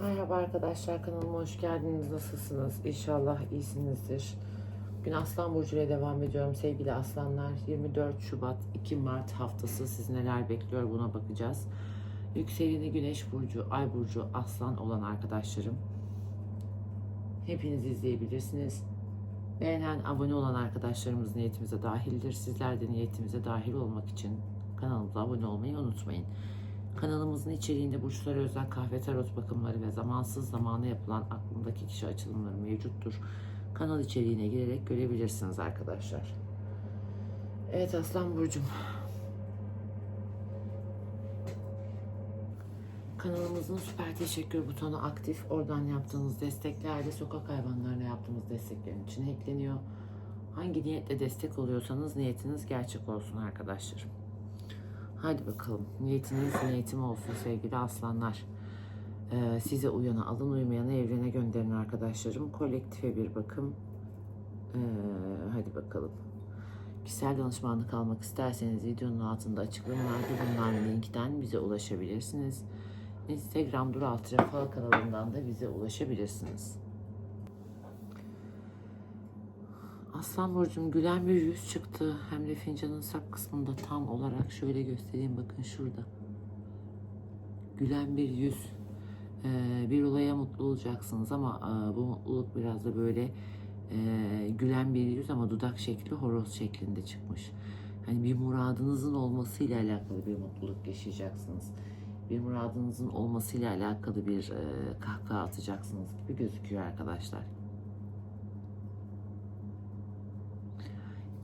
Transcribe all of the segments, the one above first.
Merhaba arkadaşlar kanalıma hoş geldiniz. Nasılsınız? İnşallah iyisinizdir. Bugün Aslan Burcu ile devam ediyorum sevgili aslanlar. 24 Şubat 2 Mart haftası siz neler bekliyor buna bakacağız. Yükseleni Güneş Burcu, Ay Burcu, Aslan olan arkadaşlarım. Hepiniz izleyebilirsiniz. Beğenen, abone olan arkadaşlarımız niyetimize dahildir. Sizler de niyetimize dahil olmak için kanalımıza abone olmayı unutmayın. Kanalımızın içeriğinde burçlara özel kahve tarot bakımları ve zamansız zamana yapılan aklındaki kişi açılımları mevcuttur. Kanal içeriğine girerek görebilirsiniz arkadaşlar. Evet Aslan Burcum. Kanalımızın süper teşekkür butonu aktif. Oradan yaptığınız destekler de sokak hayvanlarına yaptığımız desteklerin içine ekleniyor. Hangi niyetle destek oluyorsanız niyetiniz gerçek olsun arkadaşlar. Hadi bakalım. Niyetiniz niyetim olsun sevgili aslanlar. Ee, size uyana alın uymayanı evrene gönderin arkadaşlarım. Kolektife bir bakım. Ee, hadi bakalım. Kişisel danışmanlık almak isterseniz videonun altında açıklamalarda bulunan linkten bize ulaşabilirsiniz. Instagram Dur Altı Refah kanalından da bize ulaşabilirsiniz. Aslan Burcu'm gülen bir yüz çıktı. Hem de fincanın sap kısmında tam olarak şöyle göstereyim bakın şurada. Gülen bir yüz. Ee, bir olaya mutlu olacaksınız ama e, bu mutluluk biraz da böyle e, gülen bir yüz ama dudak şekli horoz şeklinde çıkmış. Hani bir muradınızın olmasıyla alakalı bir mutluluk yaşayacaksınız. Bir muradınızın olmasıyla alakalı bir e, kahkaha atacaksınız gibi gözüküyor arkadaşlar.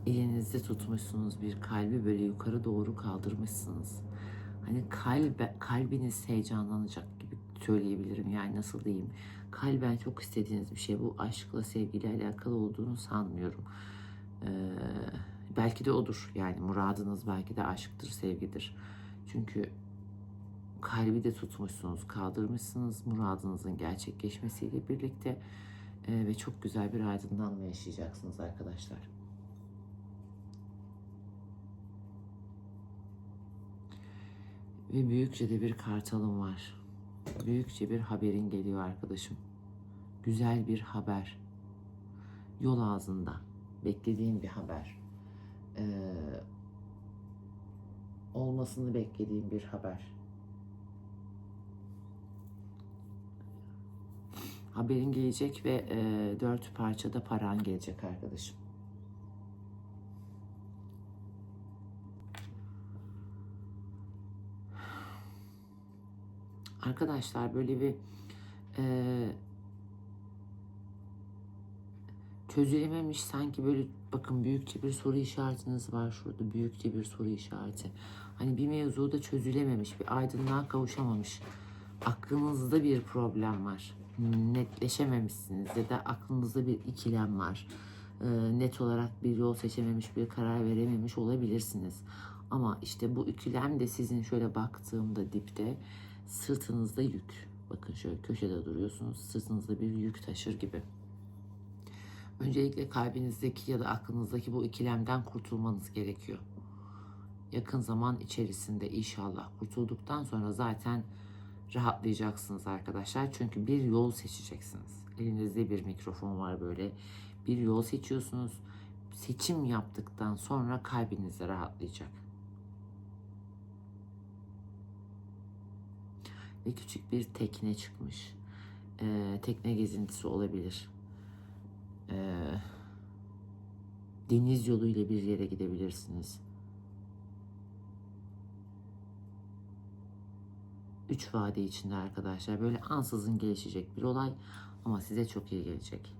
Elinizde tutmuşsunuz bir kalbi böyle yukarı doğru kaldırmışsınız. Hani kalbe, kalbiniz heyecanlanacak gibi söyleyebilirim yani nasıl diyeyim. Kalben çok istediğiniz bir şey bu aşkla sevgiyle alakalı olduğunu sanmıyorum. Ee, belki de odur yani muradınız belki de aşktır sevgidir. Çünkü kalbi de tutmuşsunuz kaldırmışsınız muradınızın gerçekleşmesiyle birlikte e, ve çok güzel bir aydınlanma yaşayacaksınız arkadaşlar. Ve büyükçe de bir kartalım var. Büyükçe bir haberin geliyor arkadaşım. Güzel bir haber. Yol ağzında. Beklediğin bir haber. Ee, olmasını beklediğin bir haber. Haberin gelecek ve e, dört parçada paran gelecek arkadaşım. Arkadaşlar böyle bir e, çözülememiş sanki böyle bakın büyükçe bir soru işaretiniz var şurada büyükçe bir soru işareti. Hani bir mevzuda çözülememiş, bir aydınlığa kavuşamamış. Aklınızda bir problem var. Netleşememişsiniz ya da aklınızda bir ikilem var. E, net olarak bir yol seçememiş, bir karar verememiş olabilirsiniz. Ama işte bu ikilem de sizin şöyle baktığımda dipte sırtınızda yük. Bakın şöyle köşede duruyorsunuz. Sırtınızda bir yük taşır gibi. Öncelikle kalbinizdeki ya da aklınızdaki bu ikilemden kurtulmanız gerekiyor. Yakın zaman içerisinde inşallah kurtulduktan sonra zaten rahatlayacaksınız arkadaşlar. Çünkü bir yol seçeceksiniz. Elinizde bir mikrofon var böyle. Bir yol seçiyorsunuz. Seçim yaptıktan sonra kalbiniz rahatlayacak. Ve küçük bir tekne çıkmış. Ee, tekne gezintisi olabilir. Ee, deniz yoluyla bir yere gidebilirsiniz. Üç vade içinde arkadaşlar böyle ansızın gelişecek bir olay ama size çok iyi gelecek.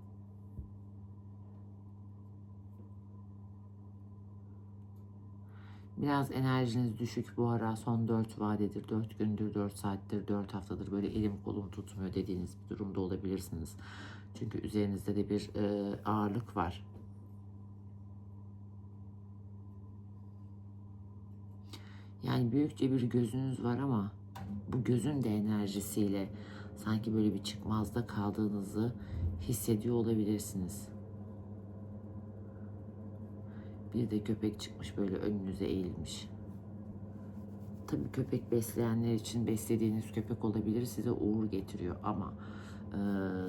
Biraz enerjiniz düşük bu ara son 4 vadedir, 4 gündür, 4 saattir, 4 haftadır böyle elim kolum tutmuyor dediğiniz bir durumda olabilirsiniz. Çünkü üzerinizde de bir e, ağırlık var. Yani büyükçe bir gözünüz var ama bu gözün de enerjisiyle sanki böyle bir çıkmazda kaldığınızı hissediyor olabilirsiniz. Bir de köpek çıkmış böyle önünüze eğilmiş. Tabii köpek besleyenler için beslediğiniz köpek olabilir size uğur getiriyor ama e,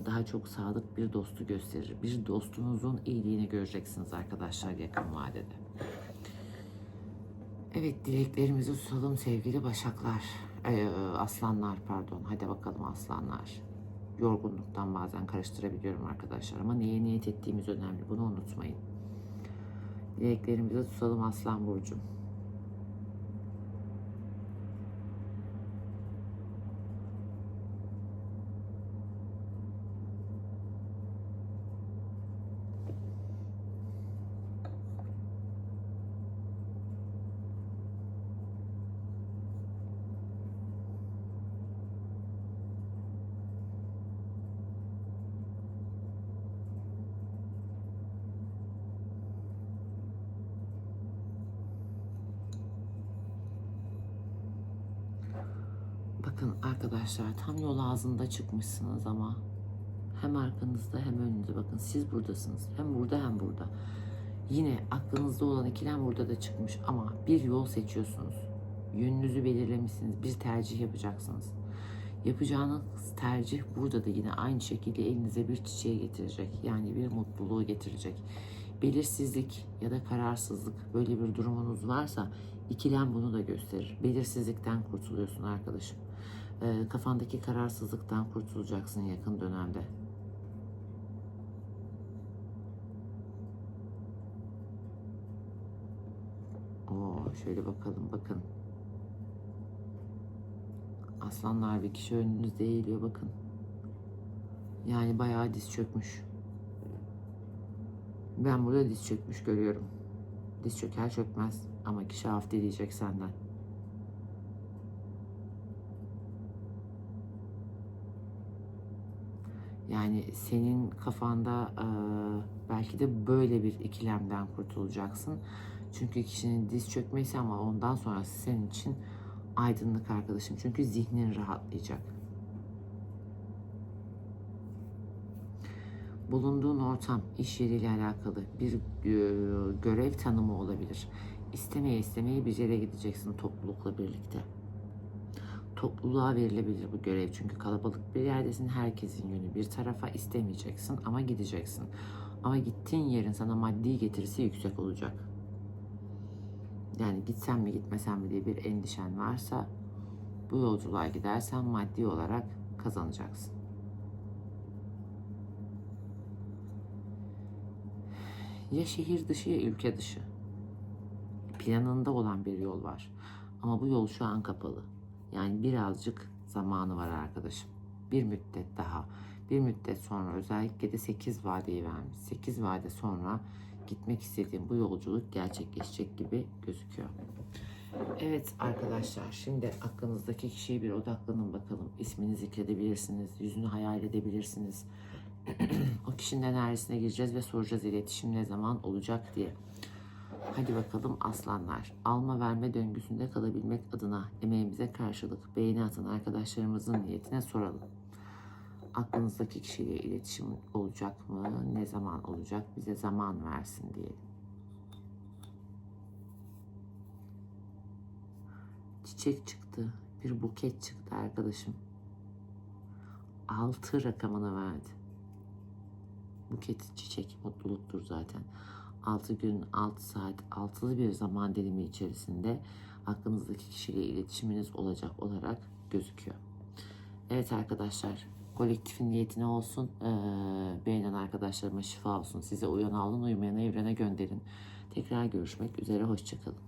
daha çok sadık bir dostu gösterir. Bir dostunuzun iyiliğini göreceksiniz arkadaşlar yakın vadede. Evet dileklerimizi tutalım sevgili başaklar. Ee, aslanlar pardon. Hadi bakalım aslanlar. Yorgunluktan bazen karıştırabiliyorum arkadaşlar ama neye niyet ettiğimiz önemli. Bunu unutmayın. Dileklerimizi tutalım aslan burcum. Bakın arkadaşlar tam yol ağzında çıkmışsınız ama hem arkanızda hem önünüzde bakın siz buradasınız. Hem burada hem burada. Yine aklınızda olan ikilem burada da çıkmış ama bir yol seçiyorsunuz. Yönünüzü belirlemişsiniz. Bir tercih yapacaksınız. Yapacağınız tercih burada da yine aynı şekilde elinize bir çiçeği getirecek. Yani bir mutluluğu getirecek. Belirsizlik ya da kararsızlık böyle bir durumunuz varsa ikilem bunu da gösterir. Belirsizlikten kurtuluyorsun arkadaşım. Ee, kafandaki kararsızlıktan kurtulacaksın yakın dönemde. Oo, şöyle bakalım bakın. Aslanlar bir kişi önünüzde eğiliyor bakın. Yani bayağı diz çökmüş. Ben burada diz çökmüş görüyorum. Diz çöker çökmez ama kişi af dileyecek senden. Yani senin kafanda e, belki de böyle bir ikilemden kurtulacaksın. Çünkü kişinin diz çökmesi ama ondan sonrası senin için aydınlık arkadaşım. Çünkü zihnin rahatlayacak. Bulunduğun ortam, iş yeriyle alakalı bir e, görev tanımı olabilir. İstemeye istemeye bir yere gideceksin toplulukla birlikte. Topluluğa verilebilir bu görev çünkü kalabalık bir yerdesin herkesin yönü bir tarafa istemeyeceksin ama gideceksin. Ama gittiğin yerin sana maddi getirisi yüksek olacak. Yani gitsem mi gitmesem mi diye bir endişen varsa bu yolculuğa gidersen maddi olarak kazanacaksın. Ya şehir dışı ya ülke dışı. Planında olan bir yol var. Ama bu yol şu an kapalı. Yani birazcık zamanı var arkadaşım. Bir müddet daha. Bir müddet sonra özellikle de 8 vadeyi vermiş. 8 vade sonra gitmek istediğim bu yolculuk gerçekleşecek gibi gözüküyor. Evet arkadaşlar şimdi aklınızdaki kişiye bir odaklanın bakalım. İsmini zikredebilirsiniz, yüzünü hayal edebilirsiniz. o kişinin enerjisine gireceğiz ve soracağız iletişim ne zaman olacak diye. Hadi bakalım aslanlar. Alma verme döngüsünde kalabilmek adına emeğimize karşılık beğeni atan arkadaşlarımızın niyetine soralım. Aklınızdaki kişiyle iletişim olacak mı? Ne zaman olacak? Bize zaman versin diye. Çiçek çıktı. Bir buket çıktı arkadaşım. Altı rakamını verdi. Buket çiçek mutluluktur zaten. 6 gün, 6 saat, altılı bir zaman dilimi içerisinde aklınızdaki kişiyle iletişiminiz olacak olarak gözüküyor. Evet arkadaşlar, kolektifin niyetine olsun, ee, beğenen arkadaşlarıma şifa olsun. Size uyan alın, uyumayan evrene gönderin. Tekrar görüşmek üzere, hoşçakalın.